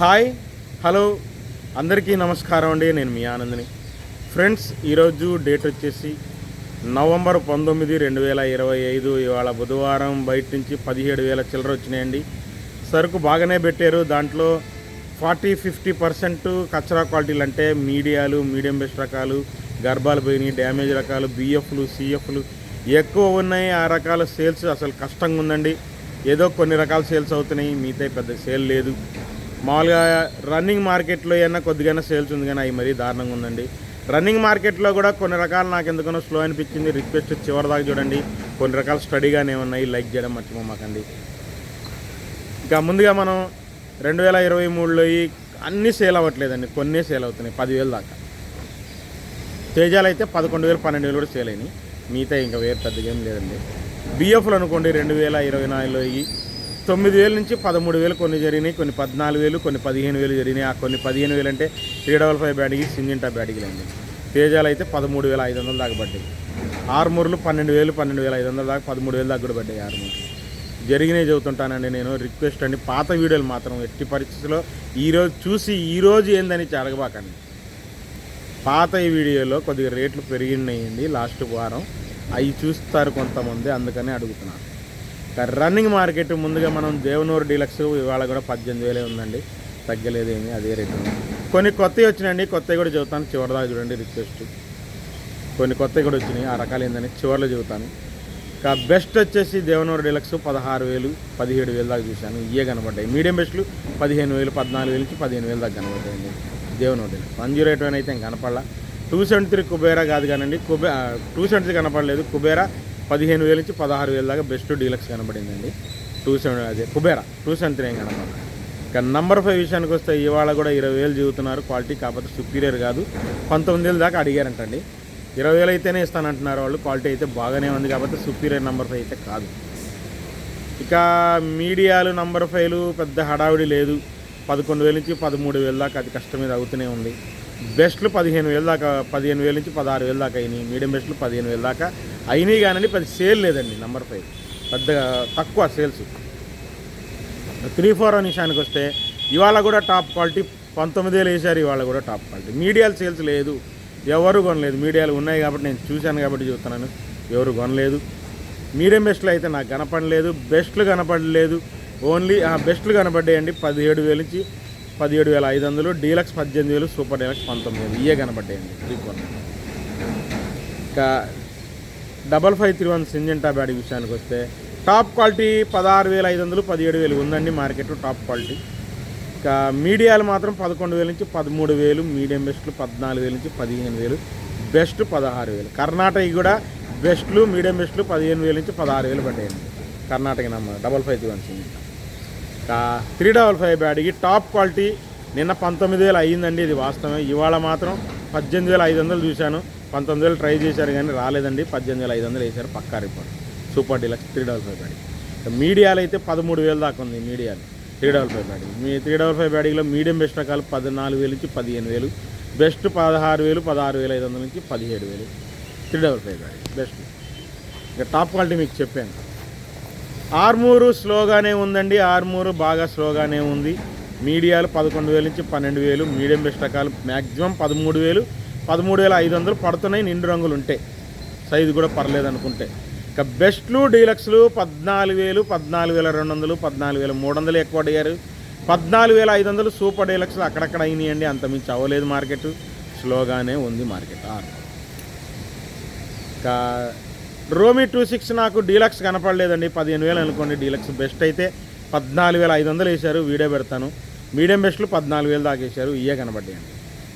Hi hello అందరికీ నమస్కారం అండి నేను మీ ఆనందని. ఫ్రెండ్స్ ఈరోజు డేట్ వచ్చేసి నవంబర్ పంతొమ్మిది రెండు వేల ఇరవై ఐదు. ఇవాళ బుధవారం బయట నుంచి పదిహేడు వేల చిల్లర వచ్చినాయండి. సరుకు బాగానే పెట్టారు. దాంట్లో ఫార్టీ ఫిఫ్టీ పర్సెంట్ కచ్చరా క్వాలిటీలు అంటే మీడియాలు మీడియం బెస్ట్ రకాలు గర్భాలు పోయినాయి డ్యామేజ్ రకాలు బిఎఫ్లు సిఎఫ్లు ఎక్కువ ఉన్నాయి. ఆ రకాల సేల్స్ అసలు కష్టంగా ఉందండి. ఏదో కొన్ని రకాల సేల్స్ అవుతున్నాయి. మిగతా పెద్ద సేల్ లేదు. మామూలుగా రన్నింగ్ మార్కెట్లో అయినా కొద్దిగా సేల్స్ ఉంది కానీ అవి మరీ దారుణంగా ఉందండి. రన్నింగ్ మార్కెట్లో కూడా కొన్ని రకాలు నాకు ఎందుకనో స్లో అనిపించింది. రిక్వెస్ట్ చివరి దాకా చూడండి. కొన్ని రకాలు స్టడీగానే ఉన్నాయి. లైక్ చేయడం మర్చిపోమాకండి ఇంకా ముందుగా మనం రెండు వేల ఇరవై మూడులో అన్నీ సేల్ అవ్వట్లేదండి. కొన్ని సేల్ అవుతున్నాయి. పదివేలు దాకా. తేజాలు అయితే పదకొండు వేలు పన్నెండు వేలు కూడా సేల్ అయినాయి. మిగతా ఇంకా వేరు పెద్దగా ఏం లేదండి. బిఎఫ్లు అనుకోండి రెండు వేల ఇరవై నాలుగులో తొమ్మిది వేల నుంచి పదమూడు వేలు కొన్ని జరిగినాయి కొన్ని పద్నాలుగు వేలు కొన్ని పదిహేను వేలు జరిగినాయి. ఆ కొన్ని పదిహేను వేలు అంటే త్రీ డబల్ ఫైవ్ బ్యాడ్కి సింజింటా బ్యాడ్కి అండి తేజాలు అయితే పదమూడు వేల ఐదు వందలు దాకా పడ్డాయి. ఆరుమూరులు పన్నెండు వేలు పన్నెండు వేల ఐదు వందల దాకా పదమూడు వేలు దాకా కూడా పడ్డాయి ఆరుమూరు జరిగినాయి చదువుతుంటానండి నేను రిక్వెస్ట్ అండి పాత వీడియోలు మాత్రం ఎట్టి పరిస్థితిలో ఈరోజు చూసి ఈరోజు ఏందని అడగబాకండి పాత ఈ వీడియోలో కొద్దిగా రేట్లు పెరిగినాయండి లాస్ట్ వారం. అవి చూస్తారు కొంతమంది అందుకని అడుగుతున్నాను. రన్నింగ్ మార్కెట్ ముందుగా మనం దేవనూరు డీలక్స్ ఇవాళ కూడా పద్దెనిమిది వేలే ఉందండి. తగ్గలేదేమి అదే రేటు కొన్ని కొత్తవి వచ్చినాయండి కొత్తవి కూడా చెబుతాను. చివరిదాకా చూడండి రిక్వెస్ట్ కొన్ని కొత్తవి కూడా వచ్చినాయి ఆ రకాలు ఏందని చివరిలో చెబుతాను. ఇంకా బెస్ట్ వచ్చేసి దేవనూరు డీలక్స్ పదహారు వేలు పదిహేడు వేలు దాకా చూశాను. ఇవే కనబడ్డాయి. మీడియం బెస్ట్లు పదిహేను వేలు పద్నాలుగు వేలు నుంచి పదిహేను వేలు దాకా కనబడ్డాయండి Devanur deluxe one zero eight one అయితే ఏం కనపడలా. టూ సెవెంటీ త్రీ కుబేరా కాదు కానండి. కుబే టూ సెవెంటీ త్రీ కనపడలేదు. కుబేరా పదిహేను వేలు నుంచి పదహారు వేలు దాకా బెస్ట్ డీలక్స్ కనబడిందండి. టూ సెవెన్ అదే కుబేరా టూ సెవెన్ త్రీ కనబడి ఇక నంబర్ ఫైవ్ విషయానికి వస్తే ఇవాళ కూడా ఇరవై వేలు చెబుతున్నారు క్వాలిటీ కాకపోతే సుపీరియర్ కాదు. పంతొమ్మిది వేలు దాకా అడిగారంటండి. ఇరవై వేలు అయితేనే ఇస్తానంటున్నారు వాళ్ళు. క్వాలిటీ అయితే బాగానే ఉంది కాబట్టి సుపీరియర్ నంబర్ ఫైవ్ అయితే కాదు. ఇక మీడియాలు నంబర్ ఫైవ్లు పెద్ద హడావిడి లేదు. పదకొండు వేల నుంచి పదమూడు వేల దాకా అది కష్టం మీద అవుతూనే ఉంది. బెస్ట్లు పదిహేను వేల దాకా పదిహేను వేల నుంచి పదహారు వేల దాకా అయినాయి. మీడియం బెస్ట్లు పదిహేను వేల దాకా. అయినాయి కానీ పెద్ద సేల్ లేదండి నెంబర్ ఫైవ్ పెద్దగా తక్కువ సేల్స్. త్రీ ఫోర్ నిషానికి వస్తే ఇవాళ కూడా టాప్ క్వాలిటీ పంతొమ్మిది వేలు వేసారు ఇవాళ కూడా టాప్ క్వాలిటీ మీడియాలు సేల్స్ లేదు ఎవరు కొనలేదు. మీడియాలు ఉన్నాయి కాబట్టి నేను చూశాను కాబట్టి చెబుతున్నాను ఎవరు కొనలేదు. మీడియం బెస్ట్లు అయితే నాకు కనపడలేదు బెస్ట్లు కనపడలేదు. ఓన్లీ ఆ బెస్ట్లు కనపడ్డాయండి పదిహేడు వేలు నుంచి పదిహేడు వేల ఐదు వందలు డీలక్స్ పద్దెనిమిది వేలు సూపర్ డీలక్స్ పంతొమ్మిది వేలు ఇవే కనపడ్డాయండి త్రీ ఫోర్. ఇంకా double five three one Syngenta bad విషయానికి వస్తే టాప్ క్వాలిటీ పదహారు వేల ఐదు వందలు పదిహేడు వేలు ఉందండి మార్కెట్ టాప్ క్వాలిటీ. ఇంకా మీడియాలు మాత్రం పదకొండు వేల నుంచి పదమూడు వేలు మీడియం బెస్ట్లు పద్నాలుగు వేల నుంచి పదిహేను వేలు బెస్ట్ పదహారు వేలు. కర్ణాటక కూడా బెస్ట్లు మీడియం బెస్ట్లు పదిహేను వేల నుంచి పదహారు వేలు పడ్డాయండి. కర్ణాటక నమ్మ double five three one Syngenta. Three double five బ్యాడ్కి top quality నిన్న పంతొమ్మిది వేలు అయ్యిందండి ఇది వాస్తవమే. ఇవాళ మాత్రం పద్దెనిమిది వేల ఐదు వందలు చూశాను. పంతొమ్మిది వేలు ట్రై చేశారు కానీ రాలేదండి. పద్దెనిమిది వేల ఐదు వందలు వేశారు. పక్కా report super deluxe three double five Byadgi మీడియాలో అయితే పదమూడు వేలు దాకా ఉంది మీడియాలు త్రీ డబల్ ఫైవ్ బ్యాడీ మీ త్రీ డబల్ ఫైవ్ బ్యాడీలో మీడియం బెస్ట్ రకాలు పద్నాలుగు వేలు నుంచి పదిహేను వేలు. బెస్ట్ పదహారు వేలు పదహారు వేల ఐదు వందల నుంచి పదిహేడు వేలు. Three double five Byadgi best ఇంకా టాప్ క్వాలిటీ మీకు చెప్పాను. ఆర్మూరు స్లోగానే ఉందండి. ఆర్మూరు బాగా స్లోగానే ఉంది. మీడియాలు పదకొండు వేల నుంచి పన్నెండు వేలు. మీడియం బెస్ట్ రకాలు మ్యాక్సిమం పదమూడు వేలు. పదమూడు వేల ఐదు వందలు పడుతున్నాయి నిండు రంగులు ఉంటాయి సైజు కూడా పర్లేదు అనుకుంటే. ఇక బెస్ట్లు డీలక్స్లు పద్నాలుగు వేలు పద్నాలుగు వేల రెండు వందలు పద్నాలుగు వేల మూడు వందలు ఎక్కువ అడిగారు. పద్నాలుగు వేల ఐదు వందలు సూపర్ డీలక్స్లు అక్కడక్కడ అయినాయండి అంత మించి అవ్వలేదు మార్కెట్. స్లోగానే ఉంది మార్కెట్. ఆరు ఇంకా రోమి టూ సిక్స్ నాకు డీలక్స్ కనపడలేదండి పదిహేను వేలు అనుకోండి డీలక్స్ బెస్ట్ అయితే. పద్నాలుగు వేల ఐదు వందలు వేశారు వీడియో పెడతాను. మీడియం బెస్ట్లు పద్నాలుగు వేలు దాకా వేశారు ఇవే కనపడ్డాయండి.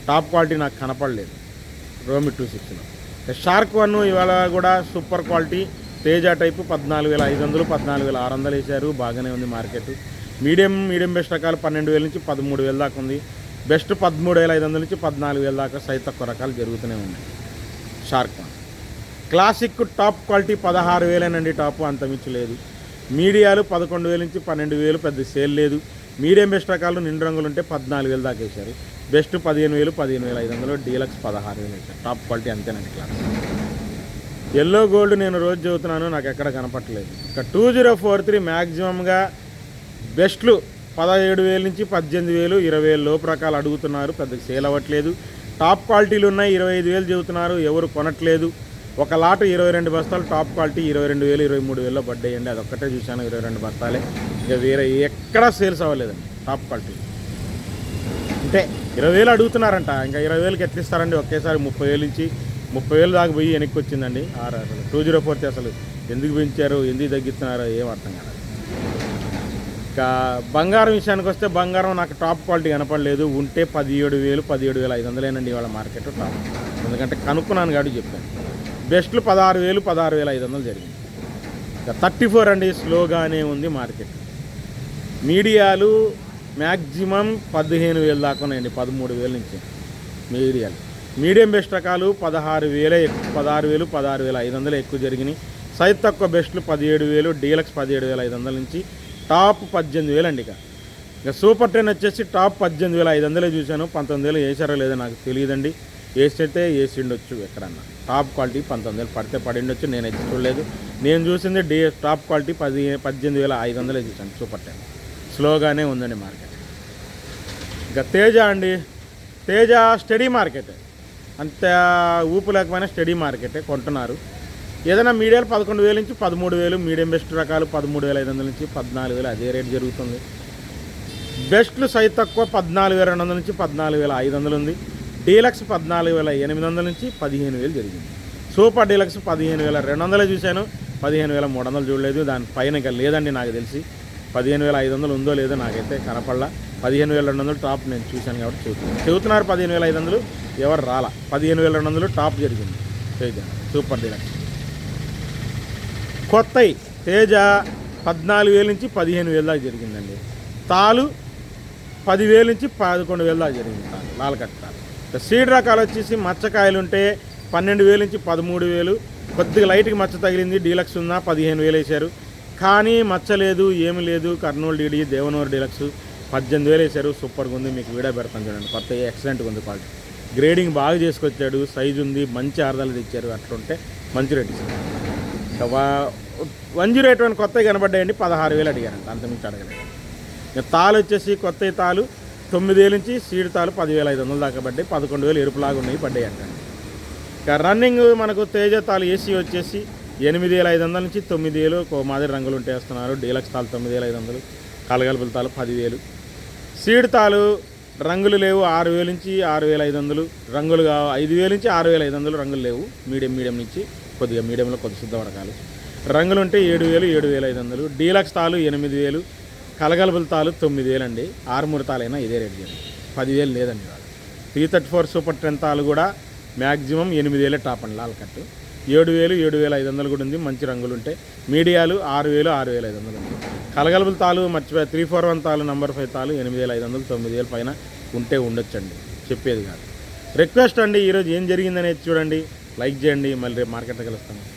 టాప్ క్వాలిటీ నాకు కనపడలేదు. రోమి టూ సిక్స్లో షార్క్ వన్ ఇవాళ కూడా సూపర్ క్వాలిటీ తేజ టైపు పద్నాలుగు వేల ఐదు వందలు పద్నాలుగు వేల ఆరు వందలు వేశారు. బాగానే ఉంది మార్కెట్. మీడియం మీడియం బెస్ట్ రకాలు పన్నెండు వేల నుంచి పదమూడు వేల దాకా ఉంది. బెస్ట్ పదమూడు వేల ఐదు వందల నుంచి పద్నాలుగు వేల దాకా సైత తక్కువ రకాలు జరుగుతూనే ఉన్నాయి. Shark one classic top quality పదహారు వేలేనండి టాప్ అంతమించలేదు మీడియాలు పదకొండు వేల నుంచి పన్నెండు వేలు పెద్ద సేల్ లేదు. మీడియం బెస్ట్ రకాలు నిండు రంగులు ఉంటే పద్నాలుగు వేలు దాకా వేశారు. బెస్ట్ పదిహేను వేలు పదిహేను వేల ఐదు వందలు డీలక్స్ పదహారు వేలు వేశారు. టాప్ క్వాలిటీ అంతేనండి క్లాస్ ఎల్లో గోల్డ్ నేను రోజు చదువుతున్నాను నాకు ఎక్కడ కనపట్టలేదు ఇక టూ జీరో ఫోర్ త్రీ మ్యాక్సిమంగా బెస్ట్లు పదహేడు వేల నుంచి పద్దెనిమిది వేలు ఇరవై వేలు లోపు రకాలు అడుగుతున్నారు పెద్దగా సేల్ అవ్వట్లేదు. టాప్ క్వాలిటీలు ఉన్నాయి ఇరవై ఐదు వేలు చెబుతున్నారు ఎవరు కొనట్లేదు. ఒక లాట్ ఇరవై రెండు బస్తాలు టాప్ క్వాలిటీ ఇరవై రెండు వేలు ఇరవై మూడు వేలలో పడ్డాయండి. అదొక్కటే చూశాను ఇరవై రెండు బస్తాలే. ఇక వేరే ఎక్కడా సేల్స్ అవ్వలేదండి. టాప్ క్వాలిటీ అంటే ఇరవై వేలు అడుగుతున్నారంట. ఇంకా ఇరవై వేలకి ఎట్లా ఇస్తారండి ఒకేసారి ముప్పై వేలు నుంచి ముప్పై వేలు దాకా పోయి వెనక్కి వచ్చిందండి. ఆరు అసలు టూ జీరో ఫోర్ అసలు ఎందుకు పెంచారు? ఎందుకు తగ్గిస్తున్నారో ఏం అర్థం కాదు ఇంకా బంగారం విషయానికి వస్తే బంగారం నాకు టాప్ క్వాలిటీ కనపడలేదు. ఉంటే పదిహేడు వేలు పదిహేడు వేల ఐదు వందలేనండి ఇవాళ మార్కెట్ టాప్ ఎందుకంటే కనుక్కున్నాను కాబట్టి చెప్పాను. బెస్ట్లు పదహారు వేలు పదహారు వేల ఐదు వందలు జరిగింది. ఇంకా థర్టీ ఫోర్ అండి స్లోగానే ఉంది మార్కెట్. మీడియాలు మ్యాక్సిమం పదిహేను వేలు దాకా ఉన్నాయండి పదమూడు వేల నుంచి మీడియాలు. మీడియం బెస్ట్ రకాలు పదహారు వేలే ఎక్కువ పదహారు వేలు పదహారు వేల ఐదు వందలు ఎక్కువ జరిగినాయి. సైజ్ తక్కువ బెస్ట్లు పదిహేడు వేలు డీలక్స్ పదిహేడు వేల ఐదు వందల నుంచి టాప్ పద్దెనిమిది వేలు అండి ఇక. ఇక సూపర్ టెన్ వచ్చేసి టాప్ పద్దెనిమిది వేల ఐదు వందలే చూశాను. పంతొమ్మిది వేలు వేసారో లేదో నాకు తెలియదండి. వేసితే వేసిండొచ్చు ఎక్కడన్నా. టాప్ క్వాలిటీ పంతొమ్మిది వేలు పడితే పడిండొచ్చు నేనైతే చూడలేదు. నేను చూసింది డి టాప్ క్వాలిటీ పది పద్దెనిమిది వేల ఐదు వందలే చూశాను సూపర్ టెన్. స్లోగానే ఉందండి మార్కెట్. ఇంకా తేజ అండి. Teja steady market. అంత ఊపు లేకపోయినా స్టడీ మార్కెటే కొంటున్నారు. ఏదైనా మీడియాలు పదకొండు వేల నుంచి పదమూడు వేలు మీడియం బెస్ట్ రకాలు పదమూడు వేల ఐదు వందల నుంచి పద్నాలుగు వేలు అదే రేట్ జరుగుతుంది. బెస్ట్లు సైజ్ తక్కువ పద్నాలుగు వేల రెండు వందల నుంచి పద్నాలుగు వేల ఐదు వందలు ఉంది. డీలక్స్ పద్నాలుగు వేల ఎనిమిది వందల నుంచి పదిహేను వేలు జరిగింది. సూపర్ డీలక్స్ పదిహేను వేల రెండు వందలే చూశాను. పదిహేను వేల మూడు వందలు చూడలేదు. దాని పైన ఇంకా లేదండి నాకు తెలిసి. పదిహేను వేల ఐదు వందలు ఉందో లేదో నాకైతే కనపడలా. పదిహేను వేల రెండు వందలు టాప్ నేను చూశాను కాబట్టి చెబుతున్నాను చెబుతున్నారు పదిహేను వేల ఐదు వందలు ఎవరు రాలా. పదిహేను వేల రెండు వందలు టాప్ జరిగింది. Teja super deluxe. కొత్తవి తేజ పద్నాలుగు వేల నుంచి పదిహేను వేల దాకా జరిగిందండి. తాలు పదివేల నుంచి పదకొండు వేల దాకా జరిగింది తాలు లాలకట్ తాలు. సీడ్ రకాలు వచ్చేసి మచ్చకాయలు ఉంటే పన్నెండు వేల నుంచి పదమూడు వేలు కొద్దిగా లైట్కి మచ్చ తగిలింది డీలక్స్ ఉన్నా పదిహేను వేలు వేశారు. కానీ మచ్చలేదు ఏమి లేదు. కర్నూలు డీడీ దేవనూరు డీలక్స్ పద్దెనిమిది వేలు వేశారు. సూపర్గా ఉంది. మీకు వీడియో పెడతాను చూడండి. కొత్త ఎక్సలెంట్గా ఉంది క్వాలిటీ గ్రేడింగ్ బాగా చేసుకొచ్చాడు. సైజు ఉంది. మంచి ఆర్దాలు తెచ్చారు. అట్లుంటే మంచి రేట్ ఇచ్చారు. ఇక వన్ జీరో ఎయిట్ వన్ కొత్తవి కనబడ్డాయండి. పదహారు వేలు అడిగారంట. అంతమించి అడగలేదు. ఇక తాలు వచ్చేసి కొత్త తాలు తొమ్మిది వేలు నుంచి సీడ్ తాలు పదివేల ఐదు వందలు దాకా పడ్డాయి. పదకొండు వేలు ఎరుపులాగా ఉన్నాయి పడ్డాయి అంట ఇక రన్నింగ్ మనకు తేజ తాలు ఏసీ వచ్చేసి ఎనిమిది వేల ఐదు వందల నుంచి తొమ్మిది వేలు ఒక మాదిరి రంగులు ఉంటే వేస్తున్నారు డీలక్స్ తాలు తొమ్మిది వేల ఐదు వందలు కలగలుపుల తాలు పదివేలు. సీడ్ తాలు రంగులు లేవు ఆరు వేల నుంచి ఆరు వేల ఐదు వందలు. రంగులు కావు ఐదు వేల నుంచి ఆరు వేల ఐదు వందలు రంగులు లేవు. మీడియం మీడియం నుంచి కొద్దిగా మీడియంలో కొద్ది శుద్ధ రకాలు రంగులు ఉంటే ఏడు వేలు ఏడు వేల ఐదు వందలు. డీలక్స్ తాలు ఎనిమిది వేలు. కలగలుపుల తాలు తొమ్మిది వేలు అండి ఆరుమూరు తాలైనా ఇదే రేట్ చేయండి పదివేలు లేదండి వాళ్ళు three thirty four super ten తాలు కూడా మ్యాక్సిమం ఎనిమిది వేలే టాప్ అండి లాల్ కట్టు. ఏడు వేలు ఏడు వేల ఐదు వందలు కూడా ఉంది. మంచి రంగులు ఉంటాయి. మీడియాలు ఆరు వేలు ఆరు వేల ఐదు వందలు ఉంది కలగలుపుల తాలు మర్చిపోయి త్రీ ఫోర్ వన్ తాలు నెంబర్ ఫైవ్ తాలు ఎనిమిది వేల ఐదు వందలు తొమ్మిది వేల పైన ఉంటే ఉండొచ్చండి. చెప్పేది కాదు. రిక్వెస్ట్ అండి ఈరోజు ఏం జరిగిందనేది చూడండి. లైక్ చేయండి. మళ్ళీ రేపు మార్కెట్లో కలుస్తాను